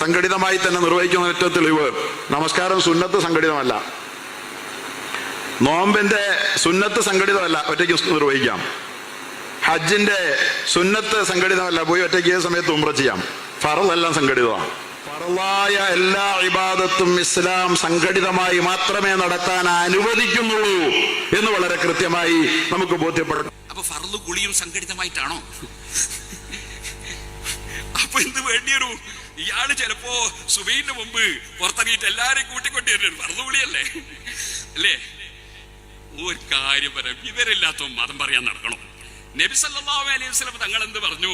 സംഘടിതമായി തന്നെ നിർവഹിക്കുന്ന ഏറ്റവും തെളിവ് നമസ്കാരം സുന്നത്ത് സംഘടിതമല്ല. നോമ്പിന്റെ സുന്നത്ത് സംഘടിതമല്ല ഒറ്റയ്ക്ക് നിർവഹിക്കാം. ഹജ്ജിന്റെ സുന്നത്ത് സംഘടിതമല്ല പോയി ഒറ്റയ്ക്ക് ഏത് സമയത്ത് ഉമ്ര ചെയ്യാം. ഫറലെല്ലാം സംഘടിതമാണ്. ഫറലായ എല്ലാ ഇബാദത്തും ഇസ്ലാം സംഘടിതമായി മാത്രമേ നടത്താൻ അനുവദിക്കുന്നുള്ളൂ എന്ന് വളരെ കൃത്യമായി നമുക്ക് ബോധ്യപ്പെടണം. അപ്പൊ ഫർദ് കുളിയും സംഘടിതമായിട്ടാണോ? അപ്പൊ എന്ത് വേണ്ടിയൊരു ഇയാള് ചിലപ്പോ സുബൈന്റെ മുമ്പ് പുറത്തിറങ്ങിയിട്ട് എല്ലാരെയും കൂട്ടിക്കൊണ്ടിരുന്നു ഫർദ് കുളിയല്ലേ അല്ലേ ഒരു കാര്യം പറയാം ഇവരില്ലാത്ത മതം പറയാൻ നടക്കണം നബി സല്ലല്ലാഹു അലൈഹി വസല്ലം തങ്ങൾ എന്ത് പറഞ്ഞു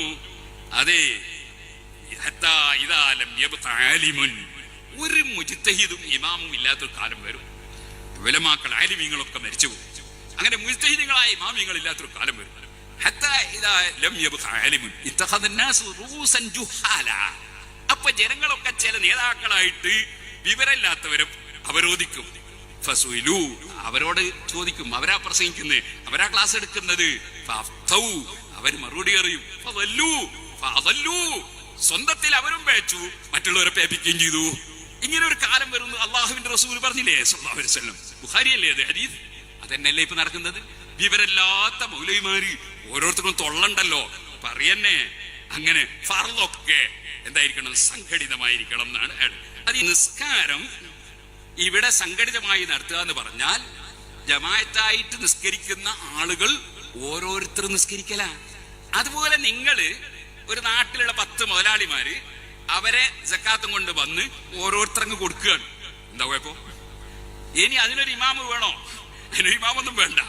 അതെ ഹത്താ ഇദാ ലം യബ്ത ആലിമുൻ. ഒരു മുജ്തഹിദും ഇമാമും ഇല്ലാത്തൊരു കാലം വരും വിലമാക്കൾ ആലിമീങ്ങളൊക്കെ മരിച്ചു പോകും അങ്ങനെ മുജ്തഹിദുകളായ ഇമാമിങ്ങൾ ഇല്ലാത്തൊരു കാലം വരും ഹത്താ ഇദാ ലം യബ്ഖ ആലിമുൻ ഇത്തഖദ الناس റൂസൻ ജുഹാല അപ്പൊ ജനങ്ങളൊക്കെ ചില നേതാക്കളായിട്ട് വിവരമില്ലാത്തവരും അവരോധിക്കും. ഫസൂലു അവരോട് ചോദിക്കും അവരാ പ്രസംഗിക്കുന്നത് അവരാ ക്ലാസ് എടുക്കുന്നത്? അവർ മറുപടി അറിയും. സ്വന്തത്തിൽ അവരും പേച്ചു മറ്റുള്ളവരെ പേപ്പിക്കുകയും ചെയ്തു. ഇങ്ങനെ ഒരു കാലം വരുന്നു. അള്ളാഹുവിന്റെ റസൂൽ പറഞ്ഞില്ലേ സല്ലല്ലാഹു ബുഹാരിയല്ലേ അത് ഹദീസ്? അതന്നെയല്ലേ ഇപ്പൊ നടക്കുന്നത്? വിവരല്ലാത്ത മൗലവിമാര് ഓരോരുത്തർക്കും തൊള്ളണ്ടല്ലോ. പറയന്നെ. അങ്ങനെ ഫർലൊക്കെ എന്തായിരിക്കണം? സംഘടിതമായിരിക്കണം എന്നാണ് അത് നിസ്കാരം ഇവിടെ സംഘടിതമായി നടത്തുക എന്ന് പറഞ്ഞാൽ ജമായത്തായിട്ട് നിസ്കരിക്കുന്ന ആളുകൾ ഓരോരുത്തർ നിസ്കരിക്കല. അതുപോലെ നിങ്ങൾ ഒരു നാട്ടിലുള്ള പത്ത് മുതലാളിമാര് അവരെ ജക്കാത്തും കൊണ്ട് വന്ന് ഓരോരുത്തർക്ക് കൊടുക്കുകയാണ്. എന്താ കുഴപ്പം? ഇനി അതിനൊരു ഇമാമ് വേണോ? അതിനൊരു ഇമാമൊന്നും വേണ്ട.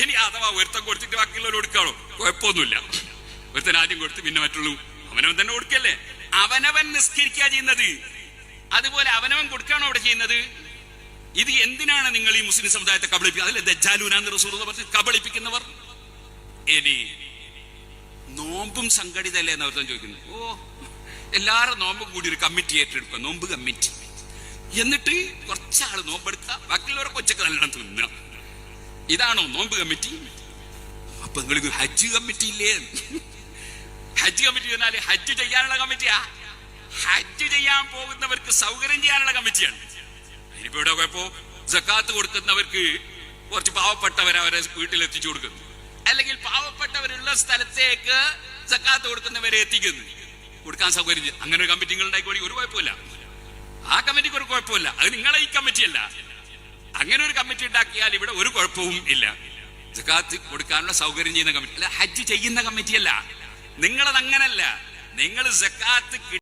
ഇനി അഥവാ ഒരുത്തൻ കൊടുത്തിട്ട് ബാക്കിയുള്ളവർ കൊടുക്കാണോ കുഴപ്പമൊന്നുമില്ല. ഒരുത്തൻ ആദ്യം കൊടുത്ത് പിന്നെ മറ്റുള്ളൂ അവനവൻ തന്നെ കൊടുക്കല്ലേ? അവനവൻ നിസ്കരിക്കുക ചെയ്യുന്നത്? അതുപോലെ അവനവൻ കൊടുക്കുകയാണോ അവിടെ ചെയ്യുന്നത്? ഇത് എന്തിനാണ് നിങ്ങൾ ഈ മുസ്ലിം സമുദായത്തെ കബളിപ്പിക്കുക കബളിപ്പിക്കുന്നവർ? ഇനി നോമ്പും സംഘടിതല്ലേ എന്ന് അവർ ചോദിക്കുന്നു ഓ എല്ലാരും നോമ്പും കൂടി ഒരു കമ്മിറ്റി ഏറ്റെടുക്കുക. നോമ്പ് കമ്മിറ്റി. എന്നിട്ട് കുറച്ചാൾ നോമ്പെടുക്കുക ബാക്കിയുള്ളവരെ കൊച്ചൊക്കെ നല്ലോണം തിന്നുക ഇതാണോ നോമ്പ് കമ്മിറ്റി? അപ്പൊ നിങ്ങൾക്ക് ഹജ്ജ് കമ്മിറ്റി ഇല്ലേ? ഹജ്ജ് കമ്മിറ്റി എന്നാൽ ഹജ്ജ് ചെയ്യാനുള്ള കമ്മിറ്റിയാ. ഹജ്ജ് ചെയ്യാൻ പോകുന്നവർക്ക് സൗകര്യം ചെയ്യാനുള്ള കമ്മിറ്റിയാണ്. ഇനിയിപ്പോ ഇവിടെ പോയപ്പോ ജക്കാത്ത് കൊടുക്കുന്നവർക്ക് കുറച്ച് പാവപ്പെട്ടവരെ അവരെ വീട്ടിൽ എത്തിച്ചു കൊടുക്കുന്നു. അല്ലെങ്കിൽ പാവപ്പെട്ടവരുള്ള സ്ഥലത്തേക്ക് ജക്കാത്ത് കൊടുക്കുന്നവരെ എത്തിക്കുന്നു. കൊടുക്കാൻ സൗകര്യം അങ്ങനെ ഒരു കമ്മിറ്റി നിങ്ങൾ ഉണ്ടായിക്കോളി ഒരു കുഴപ്പമില്ല. ആ കമ്മിറ്റിക്ക് ഒരു കുഴപ്പമില്ല. അത് നിങ്ങളെ ഈ കമ്മിറ്റി അല്ല അങ്ങനെ ഒരു കമ്മിറ്റി ഉണ്ടാക്കിയാൽ ഇവിടെ ഒരു കുഴപ്പവും ഇല്ല. ജക്കാത്ത് കൊടുക്കാനുള്ള സൗകര്യം ചെയ്യുന്ന കമ്മിറ്റി അല്ല ഹജ്ജ് ചെയ്യുന്ന കമ്മിറ്റി അല്ല നിങ്ങളത് അങ്ങനല്ല നിങ്ങൾ ജക്കാത്ത്